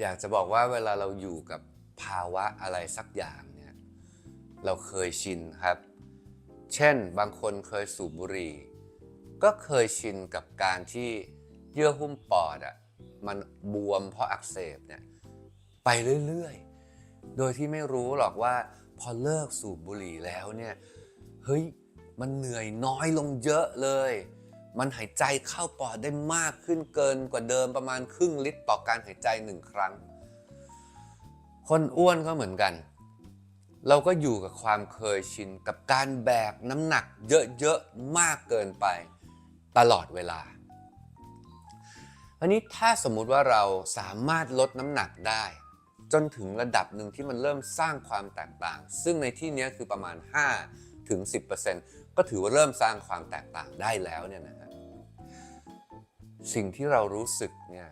อยากจะบอกว่าเวลาเราอยู่กับภาวะอะไรสักอย่างเนี่ยเราเคยชินครับ เช่นบางคนเคยสูบบุหรี่ ก็เคยชินกับการที่เยื่อหุ้มปอดอะ่ะมันบวมเพราะอักเสบเนี่ยไปเรื่อยๆ โดยที่ไม่รู้หรอกว่าพอเลิกสูบบุหรี่แล้วเนี่ยเฮ้ยมันเหนื่อยน้อยลงเยอะเลย มันหายใจเข้าปอดได้มากขึ้นเกินกว่าเดิมประมาณครึ่งลิตรต่อการหายใจหนึ่งครั้ง คนอ้วนก็เหมือนกัน เราก็อยู่กับความเคยชินกับการแบกน้ำหนักเยอะๆมากเกินไปตลอดเวลาอันนี้ถ้าสมมุติว่าเราสามารถลดน้ำหนักได้ จนถึงระดับหนึ่งที่มันเริ่มสร้างความแตกต่าง ซึ่งในที่นี้คือประมาณ5ถึง10%ก็ถือว่าเริ่มสร้างความแตกต่างได้แล้วเนี่ยนะฮะ สิ่งที่เรารู้สึกเนี่ย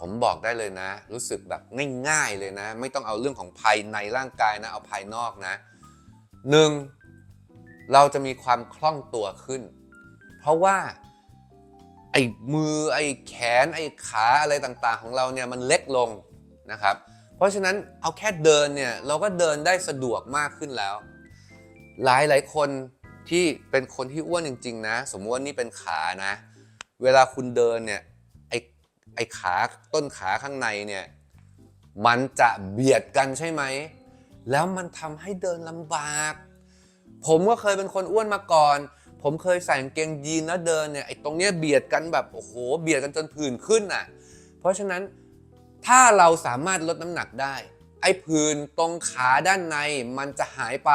ผมบอกได้เลยนะ รู้สึกแบบง่ายๆเลยนะ ไม่ต้องเอาเรื่องของภายในร่างกายนะ เอาภายนอกนะหนึ่งเราจะมีความคล่องตัวขึ้น เพราะว่าไอ้มือไอ้แขนไอ้ขาอะไรต่างๆ ของเราเนี่ยมันเล็กลงนะครับ เพราะฉะนั้นเอาแค่เดินเนี่ยเราก็เดินได้สะดวกมากขึ้นแล้ว หลายหลายๆคนที่เป็นคนที่อ้วนจริง ๆ นะ สมมติว่านี่เป็นขานะ เวลาคุณเดินเนี่ยไอ้ไอ้ขาต้นขาข้างในเนี่ยมันจะเบียดกันใช่ไหม แล้วมันทำให้เดินลำบาก ผมก็เคยเป็นคนอ้วนมาก่อน ผมเคยใส่กางเกงยีนแล้วเดินเนี่ยไอ้ตรงเนี้ยเบียดกันแบบโอ้โหเบียดกันจนผื่นขึ้นอะ เพราะฉะนั้นถ้าเราสามารถลดน้ำหนักได้ ไอ้ผื่นตรงขาด้านในมันจะหายไป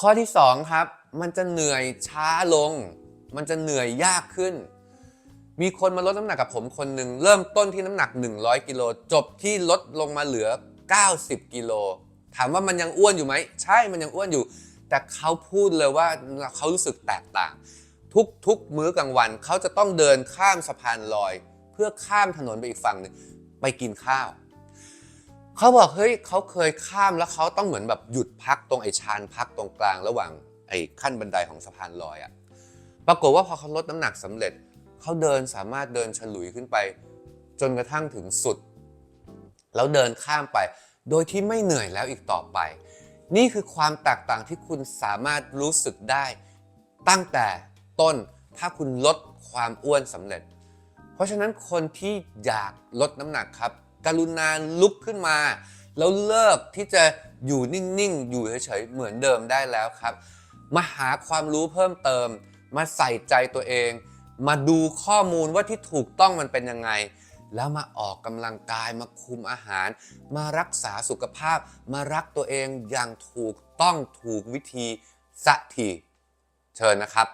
ข้อที่ 2 ครับ มันจะเหนื่อยช้าลง มันจะเหนื่อยยากขึ้น มีคนมาลดน้ำหนักกับผมคนหนึ่งเริ่มต้นที่น้ำหนัก 100กิโลจบที่ลดลงมาเหลือ 90กิโลถามว่ามันยังอ้วนอยู่ไหม ใช่มันยังอ้วนอยู่ แต่เขาพูดเลยว่าเขารู้สึกแตกต่าง ทุกทุกมื้อกลางวันเขาจะต้องเดินข้ามสะพานลอย เพื่อข้ามถนนไปอีกฝั่งหนึ่งไปกินข้าวเขาบอกเฮ้ยเขาเคยข้ามแล้วเขาต้องเหมือนแบบหยุดพักตรงไอ้ชานพักตรงกลางระหว่างไอ้ขั้นบันไดของสะพานลอยอะ่ะ ปรากฏว่าพอเขาลดน้ำหนักสำเร็จ เขาเดินสามารถเดินฉลุยขึ้นไป จนกระทั่งถึงสุด แล้วเดินข้ามไป โดยที่ไม่เหนื่อยแล้วอีกต่อไป นี่คือความแตกต่างที่คุณสามารถรู้สึกได้ ตั้งแต่ต้นถ้าคุณลดความอ้วนสำเร็จ เพราะฉะนั้นคนที่อยากลดน้ำหนักครับกรุณาลุกขึ้นมาแล้วเลิกที่จะอยู่นิ่งๆ อยู่เฉยๆ เหมือนเดิมได้แล้วครับ มาหาความรู้เพิ่มเติม มาใส่ใจตัวเอง มาดูข้อมูลว่าที่ถูกต้องมันเป็นยังไง แล้วมาออกกำลังกายมาคุมอาหาร มารักษาสุขภาพ มารักตัวเองอย่างถูกต้องถูกวิธีสักทีเชิญนะครับ